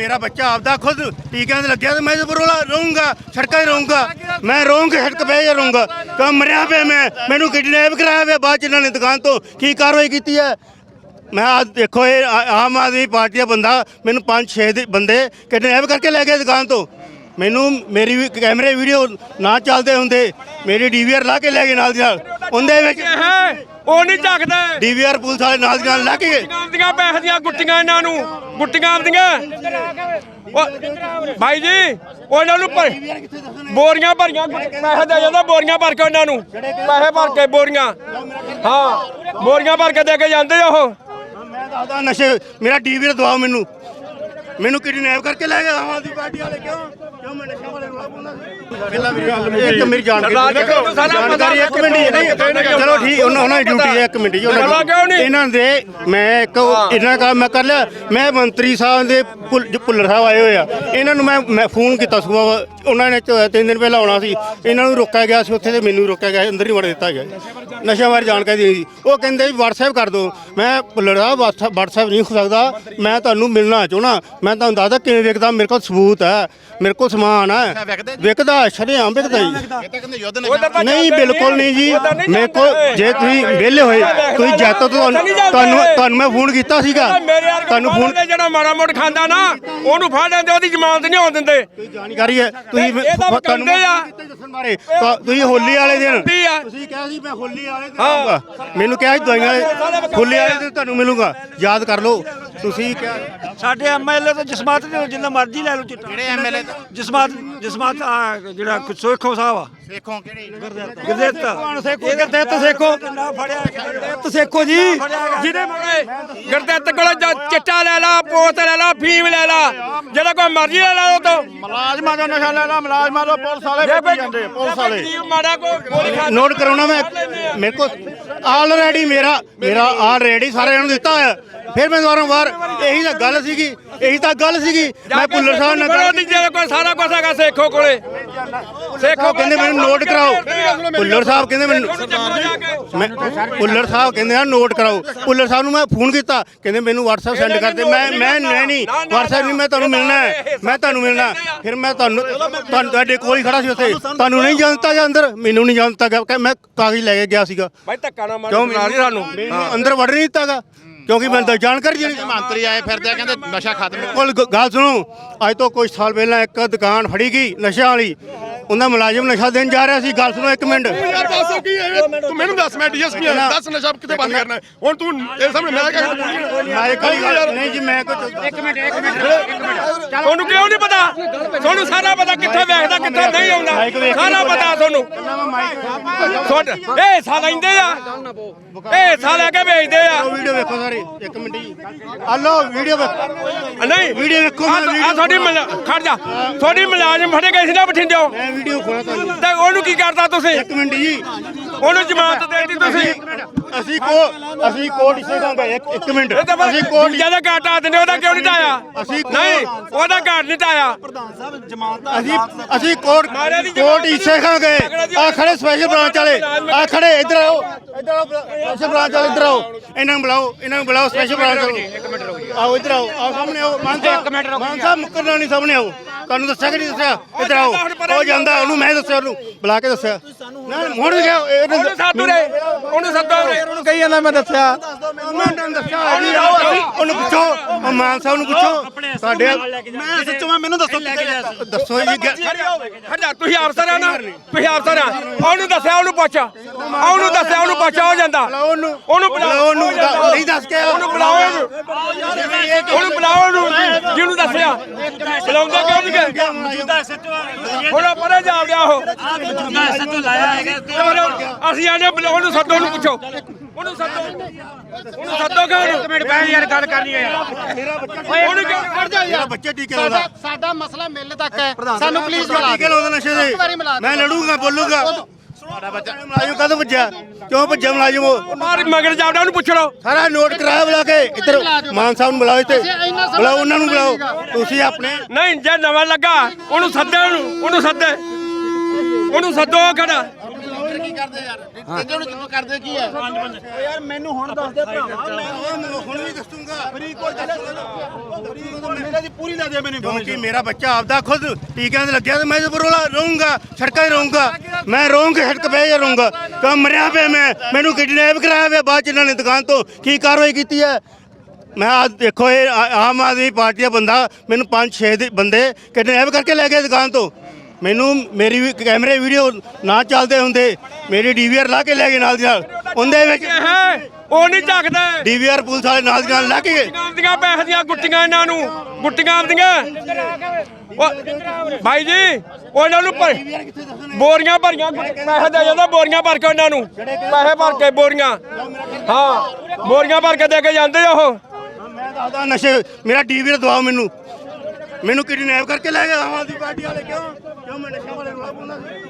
ਮੇਰਾ ਬੱਚਾ ਆਪਦਾ ਖੁਦ ਟੀਕਿਆਂ ਤੇ ਲੱਗਿਆ ਤੇ ਮੈਂ ਤੇ ਰਹੂੰਗਾ, ਸੜਕਾਂ 'ਤੇ ਰਹੂੰਗਾ। ਮੈਂ ਰਹੂੰਗਾ ਸੜਕ 'ਤੇ ਹੀ ਰਹੂੰਗਾ। ਕਿਉਂ ਮਰਿਆ ਪਿਆ ਮੈਂ। ਮੈਨੂੰ ਕਿਡਨੈਪ ਕਰਾਇਆ ਪਿਆ। ਬਾਅਦ ਚ ਇਹਨਾਂ ਨੇ ਦੁਕਾਨ ਤੋਂ ਕੀ ਕਾਰਵਾਈ ਕੀਤੀ ਹੈ? ਮੈਂ ਆ ਦੇਖੋ, ਇਹ ਆ- ਆਮ ਆਦਮੀ ਪਾਰਟੀ ਦਾ ਬੰਦਾ, ਮੈਨੂੰ 5-6 ਦੇ ਬੰਦੇ ਕਿਡਨੈਪ ਕਰਕੇ ਲੈ ਗਏ ਦੁਕਾਨ ਤੋਂ। ਮੈਨੂੰ ਮੇਰੀ ਵੀ ਕੈਮਰੇ ਵੀਡੀਓ ਨਾ ਚੱਲਦੇ ਹੁੰਦੇ। ਮੇਰੀ ਡੀਵੀਆਰ ਲਾ ਕੇ ਲੈ ਗਏ ਨਾਲ ਦੀ ਨਾਲ। ਉਹਦੇ ਵਿੱਚ ਹੈ ਉਹ ਨਹੀਂ ਝੱਕਦਾ ਡੀਵੀਆਰ ਪੁਲਿਸ ਵਾਲੇ ਨਾਲ ਦੀ ਨਾਲ ਲਾ ਕੇ ਗਏ। ਆਪਦੀਆਂ ਪੈਸੇ ਦੀਆਂ ਗੁੱਟੀਆਂ ਇਹਨਾਂ ਨੂੰ। ਗੁੱਟੀਆਂ ਉਹ- ਭਾਈ ਜੀ ਉਹ ਇਹਨਾਂ ਨੂੰ ਬੋਰੀਆਂ ਭਰੀਆਂ ਪੈਸੇ ਦੇ ਜਾਂਦਾ ਬੋਰੀਆਂ ਭਰ ਕੇ ਉਹਨਾਂ ਨੂੰ। ਪੈਸੇ ਭਰ ਕੇ ਬੋਰੀਆਂ। ਹਾਂ ਬੋਰੀਆਂ ਭਰ ਕੇ ਦੇ ਕੇ ਜਾਂਦੇ ਉਹ। ਮੈਂ ਦੱਸਦਾ ਨਸ਼ੇ ਮੇਰਾ ਡੀਵੀਆਰ ਦਵਾਓ ਮੈਨੂੰ। ਮੈਨੂੰ ਕਿਡਨੈਪ ਕਰਕੇ ਲੈ ਗਏ ਆਮ ਆਦਮੀ ਪਾਰਟੀ ਵਾਲੇ ਕਿਉਂ? ਕਿਉਂ ਮੈਂ ਨਸ਼ਾ ਵਾਲੇ ਰੋਲਾ ਪਾਉਂਦਾ ਪਹਿਲਾਂ ਮੇਰੀ ਗੱਲ ਇੱਕ ਮੇਰੀ ਜਾਣਕਾਰੀ ਜਾਣਕਾਰੀ ਇੱਕ ਮਿੰਟ ਹੀ ਹੈ। ਨਹੀਂ ਚਲੋ ਠੀਕ ਉਹਨਾਂ ਉਹਨਾਂ ਦੀ ਡਿਊਟੀ ਹੈ ਇੱਕ ਮਿੰਟ ਉਹਨਾਂ ਦੀ। ਨਹੀਂ? ਇਹਨਾਂ ਦੇ ਮੈਂ ਇੱਕ ਇਹਨਾਂ ਕੰਮ ਮੈਂ ਕਰ ਲਿਆ। ਮੈਂ ਮੰਤਰੀ ਸਾਹਿਬ ਦੇ ਭੁੱਲਰ ਸਾਹਿਬ ਆਏ ਹੋਏ ਆ। ਇਹਨਾਂ ਨੂੰ ਮੈਂ ਮੈਂ ਫੋਨ ਕੀਤਾ ਸੁਬਾਹ ਉਹਨਾਂ ਨੇ ਚ- ਤਿੰਨ ਦਿਨ ਪਹਿਲਾਂ ਆਉਣਾ ਸੀ। ਇਹਨਾਂ ਨੂੰ ਰੋਕਿਆ ਗਿਆ ਸੀ ਉੱਥੇ ਤੇ ਮੈਨੂੰ ਰੋਕਿਆ ਗਿਆ ਅੰਦਰ ਹੀ ਵੜ ਦਿੱਤਾ ਗਿਆ ਨਸ਼ਾ ਬਾਰੇ ਜਾਣਕਾਰੀ ਦੇਣੀ ਸੀ। ਉਹ ਕਹਿੰਦੇ ਵੀ WhatsApp ਕਰ ਦਿਓ। ਮੈਂ ਸਾਹਿਬ WhatsApp ਨਹੀਂ ਹੋ ਸਕਦਾ। ਮੈਂ ਤੁਹਾਨੂੰ ਮਿਲਣਾ ਚਾਹਣਾ ਮੈਂ ਤੁਹਾਨੂੰ ਦੱਸਦਾ ਕਿਵੇਂ ਵਿਕਦਾ ਮੇਰੇ ਕੋਲ ਸਬੂਤ ਹੈ। ਮੇਰੇ ਕੋਲ ਸਮਾਨ ਹੈ। ਵਿਕਦਾ ਸ਼ਰੇਆਮ ਵਿਕਦਾ ਜੀ। ਨਹੀਂ ਬਿਲਕੁਲ ਨਹੀਂ ਜੀ। ਨਹੀਂ ਮੇਰੇ ਕੋਲ। ਜੇ ਤੁਸੀਂ ਵਿਹਲੇ ਹੋਏ ਤੁਸੀਂ ਜੈਤੋ ਤੁਹਾਨੂੰ ਨਹੀਂ ਜਾਂਦੇ। ਤੁਹਾਨੂੰ ਤੁਹਾਨੂੰ ਮੈਂ ਫੋਨ ਕੀਤਾ ਸੀਗਾ। ਤੁਹਾਨੂੰ ਫੋਨ ਜਿਹੜਾ ਮਾੜਾ ਮੋੜ ਖਾਂਦਾ ਨਾ ਉਹਨੂੰ ਫੜ ਲੈਂਦੇ ਉਹਦੀ ਜ਼ਮਾਨਤ ਨਹੀਂ ਹੋਣ ਦਿੰਦੇ। ਜਾਣਕਾਰੀ ਹੈ? ਤੁਸੀਂ ਇਹ- ਤਾਂ ਤੁਹਾਨੂੰ ਕਹਿੰਦੇ ਆ। ਕੀਤਾ ਦੱਸਣ ਬਾਰੇ? ਤਾਂ ਤੁਸੀਂ ਹੋਲੀ ਵਾਲੇ ਦਿਨ ਤੁਸੀਂ ਕਿਹਾ ਸੀ ਮੈਂ ਹੋਲੀ ਵਾਲੇ ਦਿਨ ਆਊਂਗਾ। ਮੈਨੂੰ ਕਿਹਾ ਸੀ ਦਵਾਈਆਂ ਵਾਲੇ ਹੋਲੀ ਵਾਲੇ ਦਿਨ ਤੁਹਾਨੂੰ ਮਿਲੂੰਗਾ। ਯਾਦ ਕਰ ਲਓ ਤੁਸੀਂ ਕਿਹਾ ਸਾਡੇ ਐਮਐਲਏ ਤੋਂ ਜਸਮਾਤ ਦੇ ਜਿੰਨਾ ਮਰਜ਼ੀ ਲੈ ਲਓ ਚਿੱਟਾ। ਕਿਹੜੇ ਐਮਐਲਏ ਜਸਮਾਤ ਜਸਮਾਤ ਆ ਜਿਹੜਾ ਸੋਖੋ ਸਾਹਿਬ ਆ। ਸੇਖੋਂ ਕਿਹੜੇ? ਗੁਰਦੇਵ ਸੇਖੋ ਗੁਰਦੇਵ ਸੇਖੋ। ਫੜਿਆ ਗੁਰਦੇਵ ਸੇਖੋ ਜੀ। ਜਿਹਦੇ ਮੋੜੇ ਗੁਰਦੱਤ ਕੋਲ ਜਾ- ਚਿੱਟਾ ਲੈ ਲਾ ਪੋਤ ਲੈ ਲਾ ਫੀਮ ਲੈ ਲਾ। ਜਿਹੜਾ ਕੋਈ ਮਰਜ਼ੀ ਲੈ ਲਾ ਉਹ ਤੋਂ। ਮੁਲਾਜ਼ਮਾਂ ਦਾ ਨਸ਼ਾ ਲੈਣਾ ਮੁਲਾਜ਼ਮਾਂ ਦਾ ਪੁਲਿਸ ਵਾਲੇ ਜੇ ਜਾਂਦੇ ਪੁਲਿਸ ਵਾਲੇ। ਮਾੜਾ ਕੋ ਗੋਲੀ ਖਾ ਨੋਟ ਕਰਾਉਣਾ ਮੈਂ। ਮੇਰੇ ਕੋਲ ਆਲਰੇਡੀ ਮੇਰਾ ਮੇਰਾ ਆਲਰੇਡੀ ਸਾਰਿਆਂ ਨੂੰ ਦਿੱਤਾ ਹੋਇਆ। ਫਿਰ ਮੈਂ ਦੁਬਾਰਾ ਬਾਹਰ ਇਹੀ ਤਾਂ ਗੱਲ ਸੀਗੀ ਇਹੀ ਤਾਂ ਗੱਲ ਸੀਗੀ। ਮੈਂ ਭੁੱਲਰ ਸਾਹਿਬ ਨਾਲ ਗੱਲ ਦੀ ਜਿਹੜੇ ਕੋਈ ਸਾਰਾ ਕੁਝ ਹੈਗਾ ਸੇਖੋ ਕੋਲੇ। ਸੇਖੋ ਕਹਿੰਦੇ ਮੈਨੂੰ ਨੋਟ ਕਰਾਓ। ਭੁੱਲਰ ਸਾਹਿਬ ਕਹਿੰਦੇ ਮੈਨੂੰ ਮੈਂ ਭੁੱਲਰ ਸਾਹਿਬ ਕਹਿੰਦੇ ਆ ਨੋਟ ਕਰਾਓ। ਭੁੱਲਰ ਸਾਹਿਬ ਨੂੰ ਮੈਂ ਫੋਨ ਕੀਤਾ। ਕਹਿੰਦੇ ਮੈਨੂੰ WhatsApp ਸੈਂਡ ਕਰ ਦੇ ਮੈਂ ਮੈਂ ਨਹੀਂ ਨਹੀਂ WhatsApp ਨਹੀਂ ਮੈਂ ਤੁਹਾਨੂੰ ਮਿਲਣਾ ਹੈ। ਮੈਂ ਤੁਹਾਨੂੰ ਮਿਲਣਾ। ਫਿਰ ਮੈਂ ਤੁਹਾਨੂੰ ਤੁਹਾਨੂੰ ਤੁਹਾਡੇ ਕੋਲ ਹੀ ਖੜਾ ਸੀ ਉੱਥੇ। ਤੁਹਾਨੂੰ ਨਹੀਂ ਜਾਣਤਾ ਗਿਆ ਅੰਦਰ? ਮੈਨੂੰ ਨਹੀਂ ਜਾਣਤਾ ਕਿ ਮੈਂ ਕਾਗਜ਼ ਲੈ ਕੇ ਗਿਆ ਸੀਗਾ। ਭਾਈ ਧੱਕਾ ਨਾ ਮਾਰ ਸਾਨੂੰ। ਅੰਦਰ ਵੜ ਨਹੀਂ ਦਿੱਤਾਗਾ ਕਿਉਂਕਿ ਮੈਨੂੰ ਤਾਂ ਜਾਣਕਾਰੀ ਜਿਹੜੀ ਮੰਤਰੀ ਆਏ ਫਿਰਦੇ ਆ ਕਹਿੰਦੇ ਨਸ਼ਾ ਖਤਮ ਕੋਲ ਗ- ਗੱਲ ਸੁਣੋ ਅੱਜ ਤੋਂ ਕੁਝ ਸਾਲ ਪਹਿਲਾਂ ਇੱਕ ਦੁਕਾਨ ਫੜੀ ਗਈ ਨਸ਼ਿਆਂ ਵਾਲੀ। ਉਹਦਾ ਮੁਲਾਜ਼ਮ ਨਸ਼ਾ ਦੇਣ ਜਾ ਰਿਹਾ ਸੀ। ਗੱਲ ਸੁਣੋ ਇੱਕ ਮਿੰਟ। ਯਾਰ ਦੱਸ ਕੀ ਹੈ? ਤੂੰ ਮੈਨੂੰ ਦੱਸ ਮੈਂ ਡੀਐਸਪੀ ਆ ਦੱਸ ਨਸ਼ਾ ਕਿਤੇ ਬੰਦ ਕਰਨਾ ਹੈ। ਹੁਣ ਤੂੰ ਇਹ ਸਾਹਮਣੇ ਮੈਂ ਕਹਿੰਦਾ ਨਾ ਇਹ ਕੋਈ ਗੱਲ ਨਹੀਂ ਜੀ ਮੈਂ ਕੁਝ ਇੱਕ ਮਿੰਟ ਇੱਕ ਮਿੰਟ ਤੁਹਾਨੂੰ ਕਿਉਂ ਨਹੀਂ ਪਤਾ? ਤੁਹਾਨੂੰ ਸਾਰਾ ਪਤਾ ਕਿੱਥੇ ਵੇਖਦਾ ਕਿੱਥੇ ਨਹੀਂ ਆਉਂਦਾ। ਸਾਰਾ ਪਤਾ ਤੁਹਾਨੂੰ। ਤੁਹਾਡੇ ਇਹ ਸਾ ਲੈਂਦੇ ਆ। ਇਹ ਸਾ ਲੈ ਕੇ ਵੇਚਦੇ ਆ। ਵੀਡੀਓ ਵੇਖੋ ਸਾਰੇ। ਇੱਕ ਮਿੰਟ ਜੀ। ਹਲੋ ਵੀਡੀਓ ਵੇਖੋ ਨਹੀਂ। ਵੀਡੀਓ ਵੇਖੋ ਆ ਮੈਂ ਤੁਹਾਡੀ ਖੜ ਜਾ। ਤੁਹਾਡੀ ਮੁਲਾਜ਼ਮ ਫੜੇ ਗਏ ਸੀ ਨਾ ਬਠਿੰਡਿਓ। ਮੈਂ ਵੀਡੀਓ ਖੋਲਾ ਤੁਹਾਨੂੰ ਤੇ ਉਹਨੂੰ ਕੀ ਕਰਦਾ ਤੁਸੀਂ? ਇੱਕ ਮਿੰਟ ਜੀ। ਉਹਨੂੰ ਜ਼ਮਾਨਤ ਦੇ ਦਿੱਤੀ ਤੁਸੀਂ? ਅਸੀਂ ਕੋ ਅਸੀਂ ਕੋਰਟ ਇਸੇ ਦਾ ਇੱਕ ਇੱਕ ਮਿੰਟ। ਅਸੀਂ ਕੋਰਟ ਦੂਜਿਆਂ ਦਾ ਘਾਟ ਆ ਦਿੰਦੇ ਉਹਦਾ ਕਿਉਂ ਨਹੀਂ ਟਾਇਆ ਅਸੀਂ ਨਹੀਂ ਉਹਦਾ ਘਾਟ ਨਹੀਂ ਟਾਇਆ ਅਸੀਂ ਅਸੀਂ ਕੋਰਟ ਮਾਰਿਆ ਦੀ ਕੋਰਟ ਜਮਾਤ ਇਸੇ ਖਾਂ ਗਏ ਆ ਖੜੇ ਸਪੈਸ਼ਲ ਬ੍ਰਾਂਚ ਵਾਲੇ। ਆ ਖੜੇ ਇੱਧਰ ਆਓ। ਇੱਧਰ ਆਓ ਸਪੈਸ਼ਲ ਬ੍ਰਾਂਚ ਵਾਲੇ ਇੱਧਰ ਆਓ। ਇਹਨਾਂ ਨੂੰ ਬੁਲਾਓ ਇਹਨਾਂ ਨੂੰ ਬੁਲਾਓ ਸਪੈਸ਼ਲ ਬ੍ਰਾਂਚ ਵਾਲੇ ਆਓ ਇੱਧਰ ਆਓ। ਆਓ ਸਾਹਮਣੇ ਆਓ। ਮਾਨ ਸਾਹਿਬ ਮਾਨ ਸਾਹਿਬ ਮੁੱਕਰਨਾ ਨਹੀਂ ਸਾਹਮਣੇ ਆਓ। ਤੁਹਾਨੂੰ ਦੱਸਿਆ ਕਿ ਨਹੀਂ ਦੱਸਿਆ? ਇੱਧਰ ਆਓ। ਉਹ ਜਾਂਦਾ ਉਹਨੂੰ ਮੈਂ ਦੱਸਿਆ ਉਹਨੂੰ ਬੁਲਾ ਕੇ ਦੱਸਿਆ। ਨਾ ਮੁੜ ਗਿਆ ਉਹਨੂੰ ਸਾਧੂ ਰੇ ਉਹਨੂੰ ਸੱਦੋ ਰੇ ਉਹਨੂੰ ਕਹੀ ਜਾਂਦਾ ਮੈਂ ਦੱਸਿਆ। ਮੈਂ ਤੁਹਾਨੂੰ ਦੱਸਿਆ ਜੀ ਆਓ ਅਸੀਂ ਉਹਨੂੰ ਪੁੱਛੋ ਉਹ ਮਾਨ ਸਾਹਿਬ ਨੂੰ ਪੁੱਛੋ। ਸਾਡੇ ਮੈਂ ਸੱਚੋ ਮੈਂ ਮੈਨੂੰ ਦੱਸੋ ਦੱਸੋ ਜੀ ਕਿ- ਖੜ ਜਾ ਤੁਸੀਂ ਅਫਸਰ ਆ ਨਾ ਤੁਸੀਂ ਅਫਸਰ ਆ। ਉਹਨੂੰ ਦੱਸਿਆ ਉਹਨੂੰ ਪੁੱਛ। ਉਹਨੂੰ ਦੱਸਿਆ ਉਹਨੂੰ ਪੁੱਛ ਹੋ ਜਾਂਦਾ। ਬੁਲਾਓ ਉਹਨੂੰ। ਉਹਨੂੰ ਬੁਲਾਓ। ਬੁਲਾਓ ਉਹਨੂੰ। ਨਹੀਂ ਦੱਸ ਕੇ ਆਇਆ। ਉਹਨੂੰ ਬੁਲਾਓ ਉਹਨੂੰ। ਉਹਨੂੰ ਬੁਲਾਓ ਉਹਨੂੰ। ਜਿਹਨੂੰ ਦੱਸਿਆ। ਬੁਲਾਉਂਦਾ ਕਿਉਂ ਨਹੀਂ ਗਏ ਹੁਣ ਪਰੇ ਜਾ ਗਿਆ ਉਹ। ਅਸੀਂ ਆਨੇ ਬੁਲਾਓ ਉਹਨੂੰ ਸੱਦੋ ਉਹਨੂੰ ਪੁੱਛੋ। ਉਹਨੂੰ ਸੱਦੋ। ਉਹਨੂੰ ਸੱਦੋ ਕਿ ਉਹਨੂੰ? ਮਿੰਟ ਬੈ ਯਾਰ ਗੱਲ ਕਰਨੀ ਹੈ ਉਹਨੂੰ ਕਿਉਂ? ਖੜ ਜਾ ਮੇਰਾ ਬੱਚਾ ਟੀਕੇ ਲਾਉਂਦਾ। ਸਾਡਾ ਮਸਲਾ ਮਿਲ ਤੱਕ ਹੈ। ਸਾਨੂੰ ਪਲੀਜ਼ ਮਿਲਾ ਟੀਕੇ ਲਾਉਂਦਾ ਨਸ਼ੇ ਦੇ। ਮੈਂ ਲੜੂੰਗਾ ਬੋਲੂਗਾ। ਸਾਡਾ ਬੱਚਾ ਮਲਾਜਮ ਕਦੋਂ ਭੱਜਿਆ? ਕਿਉਂ ਭੱਜਿਆ ਮਲਾਜਮ ਉਹ? ਮਾਰ ਮਗਰ ਜਾਵੜਾ ਉਹਨੂੰ ਪੁੱਛ ਲਓ। ਸਾਰਾ ਨੋਟ ਕਰਾਇਆ ਬੁਲਾ ਕੇ ਇੱਧਰ ਮਾਨ ਸਾਹਿਬ ਨੂੰ ਬੁਲਾਓ ਇੱਥੇ। ਬੁਲਾਓ ਉਹਨਾਂ ਨੂੰ ਬੁਲਾਓ। ਤੁਸੀਂ ਆਪਣੇ ਨਹੀਂ ਜੇ ਨਵਾਂ ਲੱਗਾ ਉਹਨੂੰ ਸੱਦੇ ਉਹਨੂੰ ਉਹਨੂੰ ਸੱਦੇ। ਉਹਨੂੰ ਸੱਦੋ ਖੜਾ। ਕਰਦੇ ਯਾਰ। ਕਿੰਨੇ ਨੂੰ ਕਰਦੇ? ਕੀ ਹੈ? ਯਾਰ ਮੈਨੂੰ ਹੁਣ ਦੱਸ ਦੇ ਭਰਾਵਾ ਮੈਂ ਹੁਣ ਵੀ ਦੱਸੂਗਾ। ਫਰੀਦਕੋਟ ਜ਼ਿਲ੍ਹੇ ਮੇਰੇ ਦੀ ਪੂਰੀ ਲੈ ਦੇ ਮੈਨੂੰ ਕਿਉਂਕਿ ਮੇਰਾ ਬੱਚਾ ਆਪਦਾ ਖੁਦ ਟੀਕਿਆਂ ਤੇ ਲੱਗਿਆ ਤੇ ਮੈਂ ਜ਼ਬਰ ਰਹੂੰਗਾ ਸੜਕਾਂ 'ਤੇ ਰਹੂੰਗਾ ਮੈਂ ਰਹੂੰਗਾ ਸੜਕ 'ਤੇ ਹੀ ਰਹੂੰਗਾ। ਕਿਉਂ ਮਰਿਆ ਪਿਆ ਮੈਂ ਮੈਨੂੰ ਕਿਡਨੈਪ ਕਰਾਇਆ ਪਿਆ ਬਾਅਦ ਚ ਇਹਨਾਂ ਨੇ ਦੁਕਾਨ ਤੋਂ ਕੀ ਕਾਰਵਾਈ ਕੀਤੀ ਹੈ? ਮੈਂ ਆ ਦੇਖੋ ਇਹ ਆ- ਆਮ ਆਦਮੀ ਪਾਰਟੀ ਦਾ ਬੰਦਾ ਮੈਨੂੰ 5-6 ਦੇ ਬੰਦੇ ਕਿਡਨੈਪ ਕਰਕੇ ਲੈ ਗਏ ਦੁਕਾਨ ਤੋਂ। ਮੈਨੂੰ ਮੇਰੀ ਵੀ ਕੈਮਰੇ ਵੀਡੀਓ ਨਾ ਚੱਲਦੇ ਹੁੰਦੇ ਮੇਰੀ ਡੀਵੀਆਰ ਲਾ ਕੇ ਲੈ ਗਏ ਨਾਲ ਦੀ ਨਾਲ। ਉਹਦੇ ਵਿੱਚ ਉਹ ਨਹੀਂ ਚੱਕਦਾ। ਡੀਵੀਆਰ ਪੁਲਿਸ ਵਾਲੇ ਨਾਲ ਦੀ ਨਾਲ ਲਾ ਕੇ ਗਏ। ਦੀਆਂ ਪੈਸੇ ਦੀਆਂ ਗੁੱਟੀਆਂ ਇਹਨਾਂ ਨੂੰ। ਗੁੱਟੀਆਂ ਦੀਆਂ ਉਹ ਭਾਈ ਜੀ ਉਹਨਾਂ ਨੂੰ ਭਰ- ਬੋਰੀਆਂ ਭਰੀਆਂ ਪੈਸੇ ਦੇ ਜਾਂਦਾ ਬੋਰੀਆਂ ਭਰ ਕੇ ਉਹਨਾਂ ਨੂੰ। ਪੈਸੇ ਭਰ ਕੇ ਬੋਰੀਆਂ। ਹਾਂ ਬੋਰੀਆਂ ਭਰ ਕੇ ਦੇ ਕੇ ਜਾਂਦੇ ਉਹ। ਮੈਂ ਦੱਸਦਾ ਨਸ਼ੇ ਮੇਰਾ ਡੀਵੀਆਰ ਦਵਾਓ ਮੈਨੂੰ। ਮੈਨੂੰ ਕਿਡਨੈਪ ਕਰਕੇ ਲੈ ਗਏ ਆਮ ਆਦਮੀ ਪਾਰਟੀ ਵਾਲੇ ਕਿਉਂ? no me dejaba.